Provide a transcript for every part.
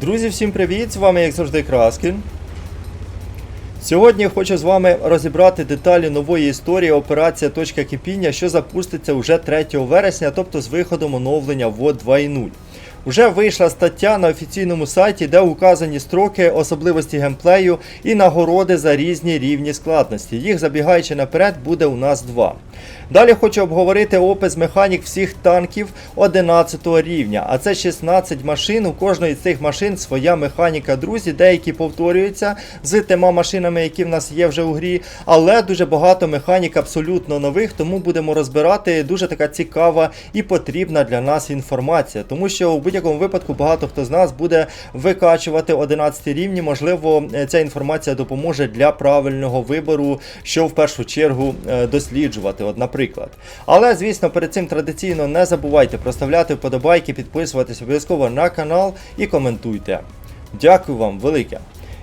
Друзі, всім привіт! З вами, як завжди, Краскін. Сьогодні я хочу з вами розібрати деталі нової історії операція точка кипіння, що запуститься уже 3 вересня, тобто з виходом оновлення ВОД 2.0. Уже вийшла стаття на офіційному сайті, де указані строки, особливості геймплею і нагороди за різні рівні складності. Їх забігаючи наперед, буде у нас два. Далі хочу обговорити опис механік всіх танків 11 рівня, а це 16 машин. У кожної з цих машин своя механіка, друзі. Деякі повторюються з тема машинами, які в нас є вже у грі, але дуже багато механік абсолютно нових, тому будемо розбирати дуже така цікава і потрібна для нас інформація, тому що у будь-якому випадку багато хто з нас буде викачувати 11 рівні. Можливо, е, ця інформація допоможе для правильного вибору, що в першу чергу е, досліджувати. От, наприклад. Але, звісно, перед цим традиційно не забувайте проставляти вподобайки, підписуватись обов'язково на канал і коментуйте. Дякую вам велике.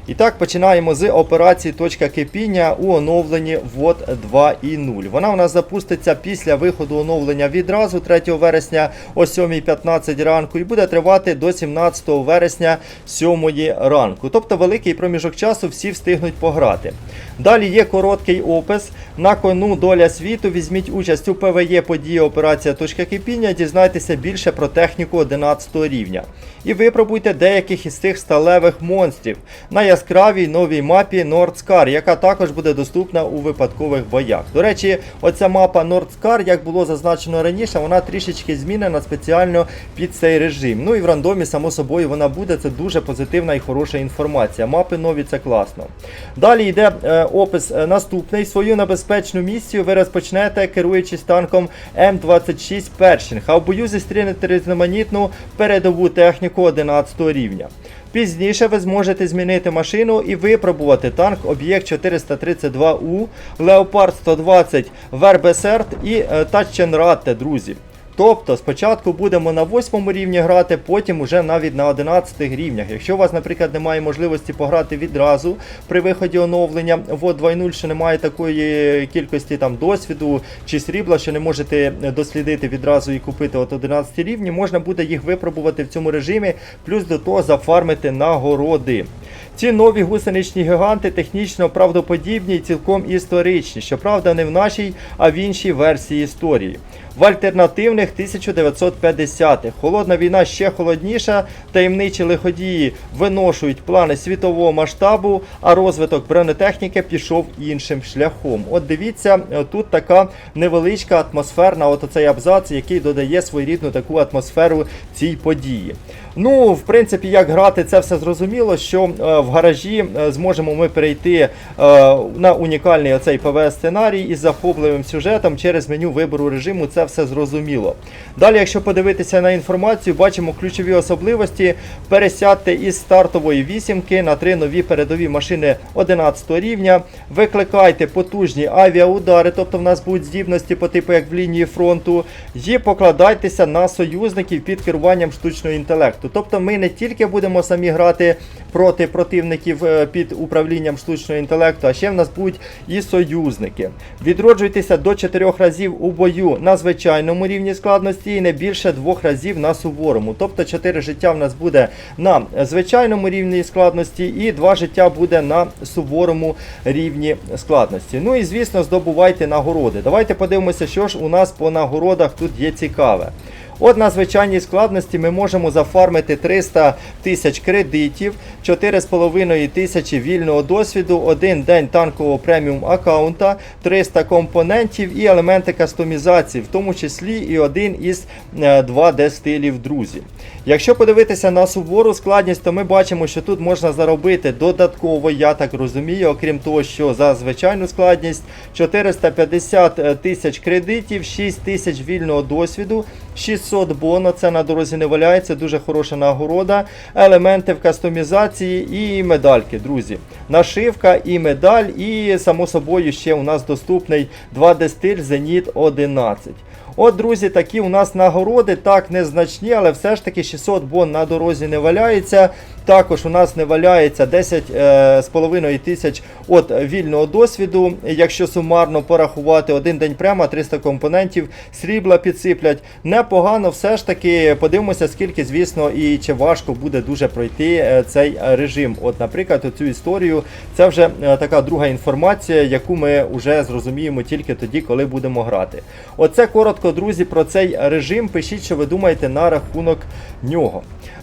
І так, починаємо з операції точка кипіння у оновленні ВОД 2.0. Вона у нас запуститься після виходу оновлення відразу 3 вересня о 7.15 ранку і буде тривати до 17 вересня 7 ранку. Тобто великий проміжок часу всі встигнуть пограти. Далі є короткий опис. На кону доля світу. Візьміть участь у ПВЄ події операція точка кипіння, дізнайтеся більше про техніку 11 рівня. І випробуйте деяких із цих сталевих монстрів на яскравій новій мапі Nordskar, яка також буде доступна у випадкових боях. До речі, оця мапа Nordskar, як було зазначено раніше, вона трішечки змінена спеціально під цей режим. Ну і в рандомі, само собою, вона буде. Це дуже позитивна і хороша інформація. Мапи нові це класно. Далі йде е, опис е, наступний. Свою небезпечну місію ви розпочнете, керуючись танком М26 Першинг, а в бою зустрінете різноманітну передову техніку 11 рівня. Пізніше ви зможете змінити машину і випробувати танк об'єкт 432У, Леопард 120 Вербесерт і е, друзі. Тобто спочатку будемо на 8 рівні грати, потім уже навіть на 11 рівнях. Якщо у вас, наприклад, немає можливості пограти відразу при виході оновлення ВОД 2.0, що немає такої кількості там досвіду чи срібла, що не можете дослідити відразу і купити от 11 рівні, можна буде їх випробувати в цьому режимі, плюс до того зафармити нагороди. Ці нові гусеничні гіганти технічно правдоподібні і цілком історичні, щоправда, не в нашій, а в іншій версії історії. В альтернативних 1950-х. Холодна війна ще холодніша, таємничі лиходії виношують плани світового масштабу, а розвиток бронетехніки пішов іншим шляхом. От дивіться, тут така невеличка атмосферна, от оцей абзац, який додає своєрідну таку атмосферу цій події. Ну, в принципі, як грати, це все зрозуміло, що е, в гаражі е, зможемо ми перейти е, на унікальний оцей ПВ-сценарій із захопливим сюжетом через меню вибору режиму. Це все зрозуміло. Далі, якщо подивитися на інформацію, бачимо ключові особливості. Пересядьте із стартової вісімки на три нові передові машини 11 рівня. Викликайте потужні авіаудари, тобто в нас будуть здібності по типу як в лінії фронту, і покладайтеся на союзників під керуванням штучного інтелекту. Тобто ми не тільки будемо самі грати проти противників е, під управлінням штучного інтелекту, а ще в нас будуть і союзники. Відроджуйтеся до 4 разів у бою на звичайному рівні складності і не більше двох разів на суворому. Тобто 4 життя в нас буде на звичайному рівні складності і 2 життя буде на суворому рівні складності. Ну і звісно, здобувайте нагороди. Давайте подивимося, що ж у нас по нагородах тут є цікаве. От на звичайній складності ми можемо зафармити 300 тисяч кредитів, 4,5 тисячі вільного досвіду, один день танкового преміум аккаунта, 300 компонентів і елементи кастомізації, в тому числі і один із 2D стилів, друзі. Якщо подивитися на сувору складність, то ми бачимо, що тут можна заробити додатково, я так розумію, окрім того, що за звичайну складність 450 тисяч кредитів, 6 тисяч вільного досвіду. 600 боно, це на дорозі не валяється, дуже хороша нагорода. Елементи в кастомізації і медальки, друзі. Нашивка і медаль, і, само собою, ще у нас доступний 2D стиль Зеніт 11. От, друзі, такі у нас нагороди, так незначні, але все ж таки 600 бон на дорозі не валяється. Також у нас не валяється 10 е, тисяч от вільного досвіду. Якщо сумарно порахувати один день прямо 300 компонентів, срібла підсиплять. Непогано, все ж таки подивимося, скільки, звісно, і чи важко буде дуже пройти е, цей режим. От, наприклад, цю історію це вже е, така друга інформація, яку ми вже зрозуміємо тільки тоді, коли будемо грати. Оце коротко, друзі, про цей режим. Пишіть, що ви думаєте на рахунок нього.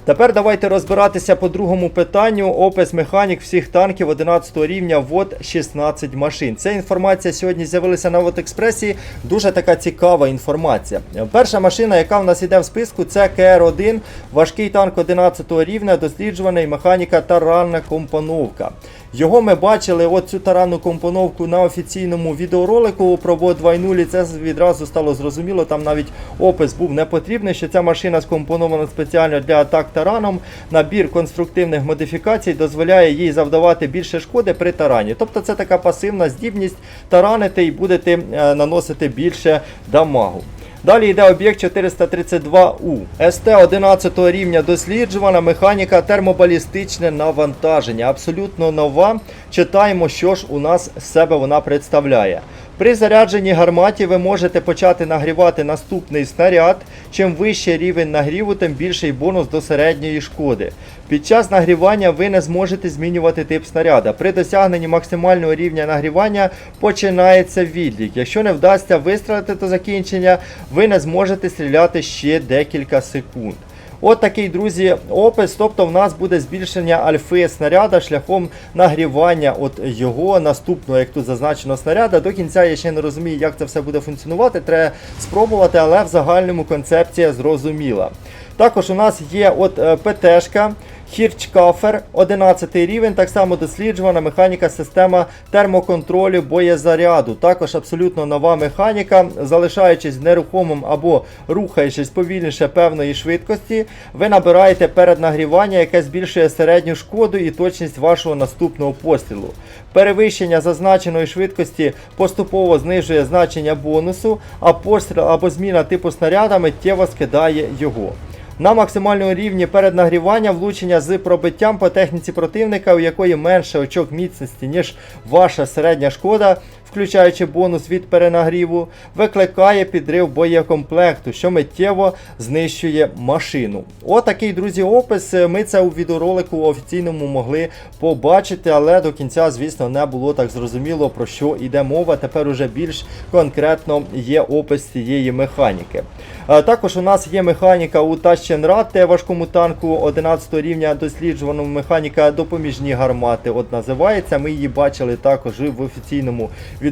Тепер давайте розбиратися по другому питанню. Опис механік всіх танків 11 рівня ВОД 16 машин. Ця інформація сьогодні з'явилася на Експресі. Дуже така цікава інформація. Перша машина, яка в нас йде в списку, це КР-1, важкий танк 11 рівня, досліджуваний механіка таранна компоновка. Його ми бачили, от цю таранну компоновку на офіційному відеоролику про ВОД 2.0, це відразу стало зрозуміло. Там навіть опис був не потрібний, що ця машина скомпонована спеціально для атак тараном. Набір конструктивних модифікацій дозволяє їй завдавати більше шкоди при тарані. Тобто це така пасивна здібність таранити і будете е, наносити більше дамагу. Далі йде об'єкт 432У. СТ 11 рівня досліджувана механіка термобалістичне навантаження. Абсолютно нова. Читаємо, що ж у нас з себе вона представляє. При зарядженні гарматі ви можете почати нагрівати наступний снаряд. Чим вищий рівень нагріву, тим більший бонус до середньої шкоди. Під час нагрівання ви не зможете змінювати тип снаряда. При досягненні максимального рівня нагрівання починається відлік. Якщо не вдасться вистрілити до закінчення, ви не зможете стріляти ще декілька секунд. От такий, друзі, опис. Тобто в нас буде збільшення альфи снаряда шляхом нагрівання от його наступного, як тут зазначено, снаряда. До кінця я ще не розумію, як це все буде функціонувати. Треба спробувати, але в загальному концепція зрозуміла. Також у нас є от е, ПТшка. Хірчкафер, 11 рівень, так само досліджувана механіка система термоконтролю боєзаряду. Також абсолютно нова механіка, залишаючись нерухомим або рухаючись повільніше певної швидкості, ви набираєте перед нагрівання, яке збільшує середню шкоду і точність вашого наступного пострілу. Перевищення зазначеної швидкості поступово знижує значення бонусу, а постріл або зміна типу снаряда миттєво скидає його. На максимальному рівні перед нагріванням влучення з пробиттям по техніці противника, у якої менше очок міцності, ніж ваша середня шкода, включаючи бонус від перенагріву, викликає підрив боєкомплекту, що миттєво знищує машину. Отакий, друзі, опис. Ми це у відеоролику офіційному могли побачити, але до кінця, звісно, не було так зрозуміло, про що йде мова. Тепер уже більш конкретно є опис цієї механіки. Е, Також у нас є механіка у Тащенрад, те важкому танку 11 рівня досліджуваному механіка допоміжні гармати. От називається. Ми її бачили також в офіційному відеоролику.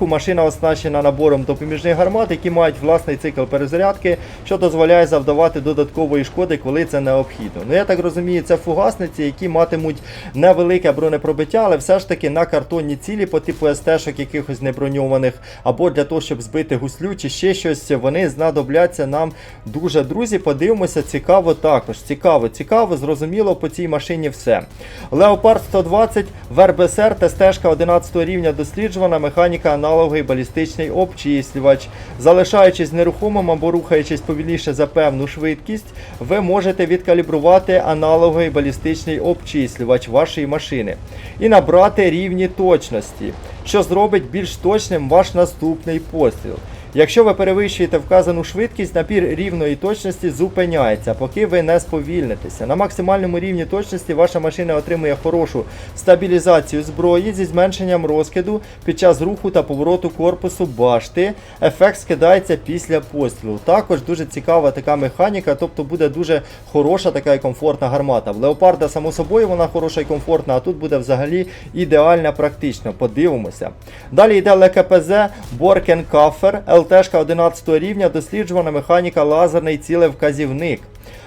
Машина оснащена набором допоміжних гармат, які мають власний цикл перезарядки, що дозволяє завдавати додаткової шкоди, коли це необхідно. Ну я так розумію, це фугасниці, які матимуть невелике бронепробиття, але все ж таки на картонні цілі по типу СТ-шок якихось неброньованих, або для того, щоб збити гуслю чи ще щось, вони знадобляться нам дуже. Друзі, подивимося, цікаво також. Цікаво, цікаво, зрозуміло по цій машині все. Леопард 120, ВРБСР, ТСТшка 11 рівня досліджувана, механіка аналоги, балістичний обчислювач. Залишаючись нерухомим або рухаючись повільніше за певну швидкість, ви можете відкалібрувати аналоги, балістичний обчислювач вашої машини і набрати рівні точності, що зробить більш точним ваш наступний постріл. Якщо ви перевищуєте вказану швидкість, напір рівної точності зупиняється, поки ви не сповільнитеся. На максимальному рівні точності ваша машина отримує хорошу стабілізацію зброї зі зменшенням розкиду під час руху та повороту корпусу башти. Ефект скидається після пострілу. Також дуже цікава така механіка, тобто буде дуже хороша така і комфортна гармата. В леопарда, само собою, вона хороша і комфортна, а тут буде взагалі ідеальна практично. Подивимося. Далі йде ЛКПЗ Боркен Кафер, ЛТшка 11 рівня, досліджувана механіка лазерний цілевказівник.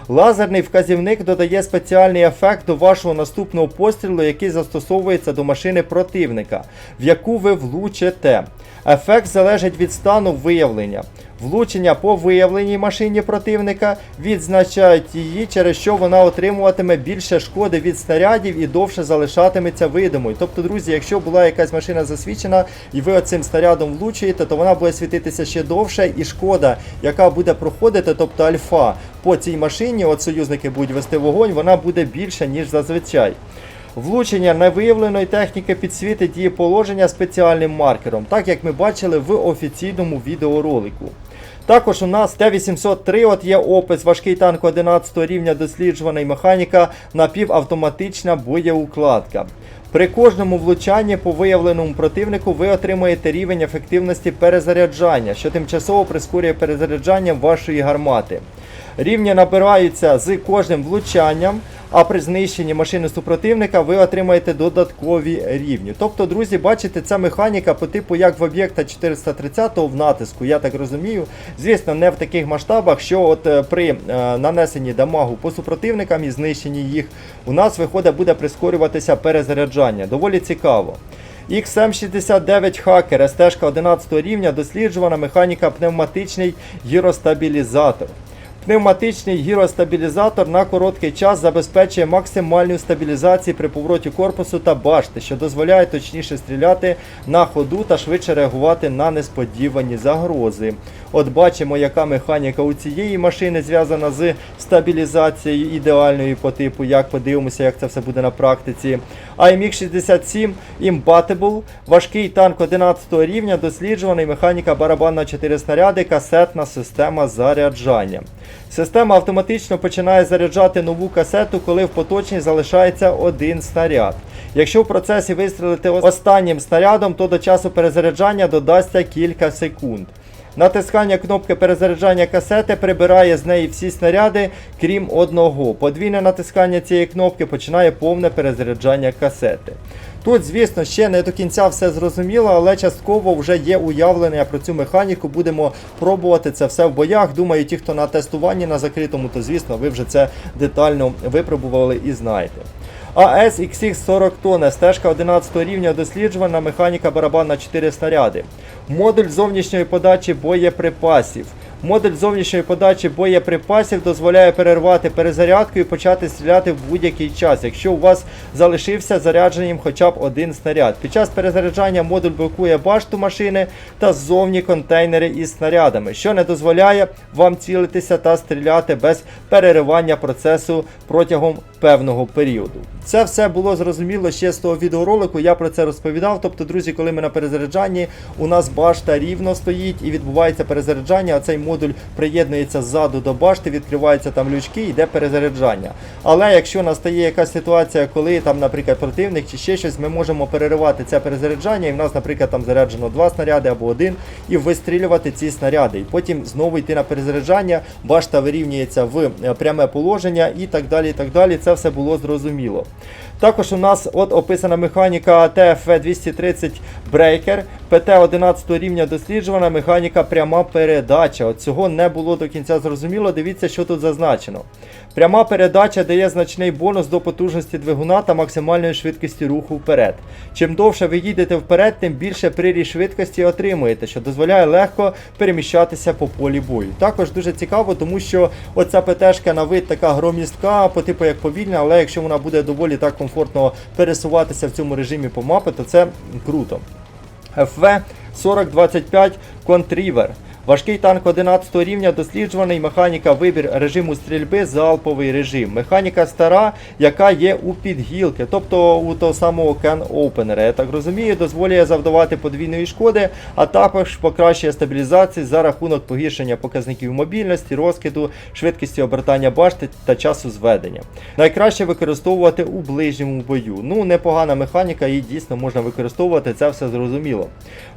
Лазерний вказівник додає спеціальний ефект до вашого наступного пострілу, який застосовується до машини противника, в яку ви влучите. Ефект залежить від стану виявлення. Влучення по виявленій машині противника відзначають її, через що вона отримуватиме більше шкоди від снарядів і довше залишатиметься видимою. Тобто, друзі, якщо була якась машина засвічена і ви оцим снарядом влучуєте, то вона буде світитися ще довше, і шкода, яка буде проходити, тобто альфа по цій машині, от союзники будуть вести вогонь, вона буде більша, ніж зазвичай. Влучення невиявленої техніки підсвітить її положення спеціальним маркером, так як ми бачили в офіційному відеоролику. Також у нас Т-803 от є опис, важкий танк 11 рівня досліджуваний механіка, напівавтоматична боєукладка. При кожному влучанні по виявленому противнику ви отримаєте рівень ефективності перезаряджання, що тимчасово прискорює перезаряджання вашої гармати. Рівні набираються з кожним влучанням, а при знищенні машини супротивника ви отримаєте додаткові рівні. Тобто, друзі, бачите, ця механіка по типу як в об'єкта 430 в натиску, я так розумію. Звісно, не в таких масштабах, що от е, при е, нанесенні дамагу по супротивникам і знищенні їх, у нас виходить буде прискорюватися перезаряджання. Доволі цікаво. XM69 Hacker, СТ 11 рівня, досліджувана механіка пневматичний гіростабілізатор. Пневматичний гіростабілізатор на короткий час забезпечує максимальну стабілізацію при повороті корпусу та башти, що дозволяє точніше стріляти на ходу та швидше реагувати на несподівані загрози. От бачимо, яка механіка у цієї машини зв'язана з стабілізацією ідеальною по типу, як подивимося, як це все буде на практиці. AMX 67 Imbatible, важкий танк 11 рівня, досліджуваний механіка барабан на 4 снаряди, касетна система заряджання. Система автоматично починає заряджати нову касету, коли в поточній залишається один снаряд. Якщо в процесі вистрілити останнім снарядом, то до часу перезаряджання додасться кілька секунд. Натискання кнопки перезаряджання касети прибирає з неї всі снаряди, крім одного. Подвійне натискання цієї кнопки починає повне перезаряджання касети. Тут, звісно, ще не до кінця все зрозуміло, але частково вже є уявлення про цю механіку. Будемо пробувати це все в боях. Думаю, ті, хто на тестуванні на закритому, то звісно, ви вже це детально випробували і знаєте. АС XX 40 тонн, стежка 11 рівня досліджувана, механіка барабан на 4 снаряди. Модуль зовнішньої подачі боєприпасів. Модуль зовнішньої подачі боєприпасів дозволяє перервати перезарядку і почати стріляти в будь-який час, якщо у вас залишився зарядженим хоча б один снаряд. Під час перезаряджання модуль блокує башту машини та ззовні контейнери із снарядами, що не дозволяє вам цілитися та стріляти без переривання процесу протягом певного періоду. Це все було зрозуміло ще з того відеоролику. Я про це розповідав. Тобто, друзі, коли ми на перезаряджанні, у нас башта рівно стоїть і відбувається перезаряджання. А цей модуль приєднується ззаду до башти, відкриваються там лючки, йде перезаряджання. Але якщо настає якась ситуація, коли там, наприклад, противник чи ще щось, ми можемо переривати це перезаряджання, і в нас, наприклад, там заряджено два снаряди або один, і вистрілювати ці снаряди. І потім знову йти на перезаряджання, башта вирівнюється в е, пряме положення і так далі. і так далі. Це все було зрозуміло. Також у нас от описана механіка TFV230 Breaker, ПТ 11 рівня досліджувана, механіка пряма передача. Цього не було до кінця зрозуміло. Дивіться, що тут зазначено. Пряма передача дає значний бонус до потужності двигуна та максимальної швидкості руху вперед. Чим довше ви їдете вперед, тим більше приріст швидкості отримуєте, що дозволяє легко переміщатися по полі бою. Також дуже цікаво, тому що оця ПТшка на вид така громістка, по типу як повільна, але якщо вона буде доволі так комфортно пересуватися в цьому режимі по мапи, то це круто. FV 4025 Contriver. Важкий танк 11 рівня досліджуваний, механіка вибір режиму стрільби, залповий режим. Механіка стара, яка є у підгілки, тобто у того самого Can Opener. Я так розумію, дозволяє завдавати подвійної шкоди, а також покращує стабілізацію за рахунок погіршення показників мобільності, розкиду, швидкості обертання башти та часу зведення. Найкраще використовувати у ближньому бою. Ну, непогана механіка, її дійсно можна використовувати, це все зрозуміло.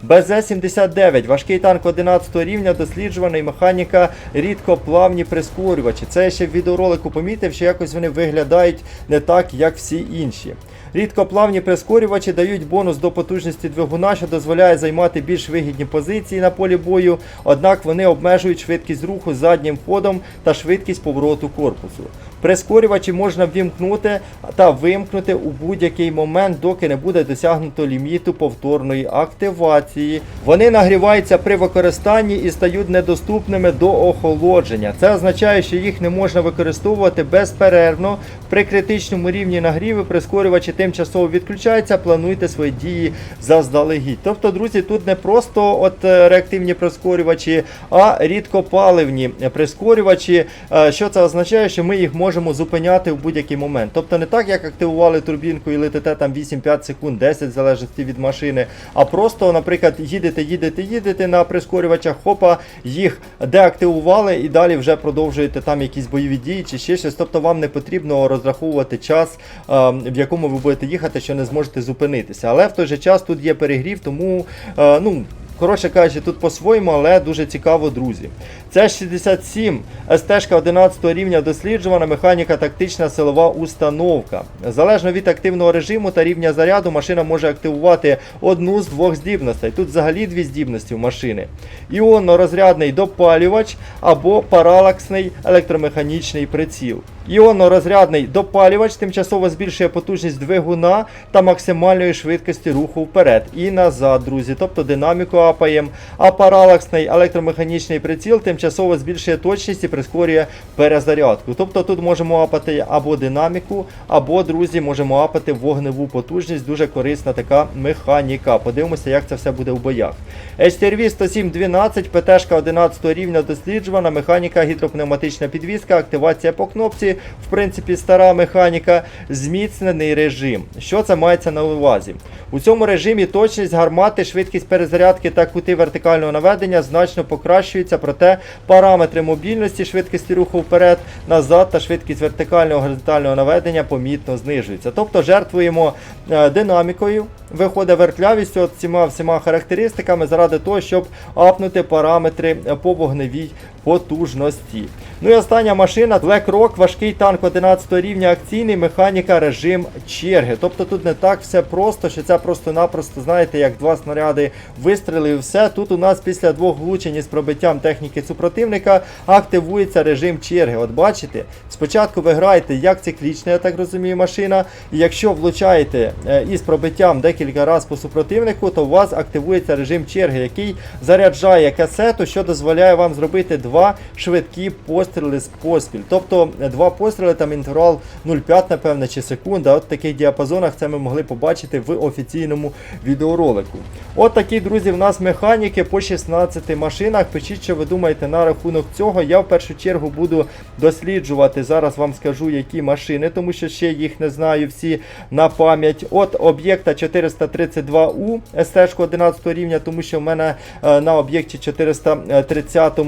БЗ-79, важкий танк 11 рівня, досліджуваний механіка рідкоплавні прискорювачі. Це я ще в відеоролику помітив, що якось вони виглядають не так, як всі інші. Рідкоплавні прискорювачі дають бонус до потужності двигуна, що дозволяє займати більш вигідні позиції на полі бою, однак вони обмежують швидкість руху заднім ходом та швидкість повороту корпусу. Прискорювачі можна ввімкнути та вимкнути у будь-який момент, доки не буде досягнуто ліміту повторної активації. Вони нагріваються при використанні і стають недоступними до охолодження. Це означає, що їх не можна використовувати безперервно. При критичному рівні нагріву прискорювачі тимчасово відключаються, плануйте свої дії заздалегідь. Тобто, друзі, тут не просто от е, реактивні прискорювачі, а рідкопаливні прискорювачі. Е, Що це означає? Що ми їх можемо зупиняти в будь-який момент. Тобто не так, як активували турбінку і летите там 8-5 секунд, 10 в залежності від машини, а просто, наприклад, їдете, їдете, їдете на прискорювачах, хопа, їх деактивували і далі вже продовжуєте там якісь бойові дії чи ще щось. Тобто вам не потрібно розраховувати час, е, в якому ви будете їхати, що не зможете зупинитися. Але в той же час тут є перегрів, тому е, ну. Коротше кажучи, тут по-своєму, але дуже цікаво, друзі. Це 67 СТ 11 рівня досліджувана механіка тактична силова установка. Залежно від активного режиму та рівня заряду, машина може активувати одну з двох здібностей. Тут взагалі дві здібності у машини: іонно-розрядний допалювач або паралаксний електромеханічний приціл. Іонно-розрядний допалювач тимчасово збільшує потужність двигуна та максимальної швидкості руху вперед і назад, друзі. Тобто динаміку апаємо. А паралаксний електромеханічний приціл тимчасово збільшує точність і прискорює перезарядку. Тобто тут можемо апати або динаміку, або, друзі, можемо апати вогневу потужність. Дуже корисна така механіка. Подивимося, як це все буде в боях. HTRV 10712, ПТшка 11 рівня досліджувана, механіка, гідропневматична підвізка, активація по кнопці, в принципі, стара механіка, зміцнений режим. Що це мається на увазі? У цьому режимі точність гармати, швидкість перезарядки та кути вертикального наведення значно покращуються, проте параметри мобільності, швидкості руху вперед, назад та швидкість вертикального горизонтального наведення помітно знижуються. Тобто жертвуємо е, динамікою, виходить вертлявістю от цими всіма характеристиками заради того, щоб апнути параметри по вогневій потужності. Ну і остання машина Black Rock, важкий танк 11 рівня акційний, механіка, режим черги. Тобто тут не так все просто, що це просто-напросто, знаєте, як два снаряди вистрілили і все. Тут у нас після двох влучень із пробиттям техніки супротивника активується режим черги. От бачите, спочатку ви граєте як циклічна, я так розумію, машина. І якщо влучаєте е, із пробиттям декілька разів по супротивнику, то у вас активується режим черги, який заряджає касету, що дозволяє вам зробити два швидкі постріли з поспіль. Тобто е, два постріли, там інтервал 0,5, напевне, чи секунда. От в таких діапазонах це ми могли побачити в офіційному відеоролику. От такі, друзі, в нас механіки по 16 машинах. Пишіть, що ви думаєте на рахунок цього. Я в першу чергу буду досліджувати. Зараз вам скажу, які машини, тому що ще їх не знаю всі на пам'ять. От об'єкта 432У СТ 11 рівня, тому що в мене е, на об'єкті 430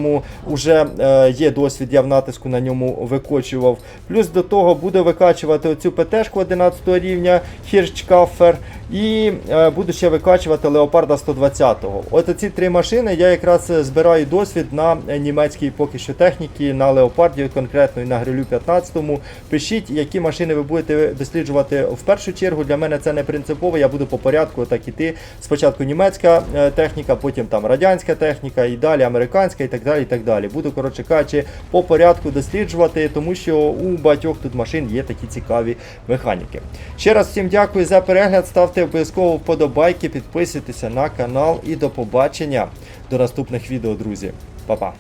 вже е, є досвід, я в натиску на ньому викочував. Плюс до того буде викачувати оцю ПТ-шку 11 рівня Хірчкафер. І е, буду ще викачувати Леопарда 120-го. От ці три машини я якраз е, збираю досвід на е, німецькій поки що техніці, на Леопарді, конкретно і на Грилю 15-му. Пишіть, які машини ви будете досліджувати в першу чергу. Для мене це не принципово, я буду по порядку так іти. Спочатку німецька техніка, потім там радянська техніка і далі американська і так далі. і так далі. Буду, коротше кажучи, по порядку досліджувати, тому що у багатьох тут машин є такі цікаві механіки. Ще раз всім дякую за перегляд. Ставте обов'язково вподобайки, підписуйтеся на канал і до побачення до наступних відео, друзі. Па-па!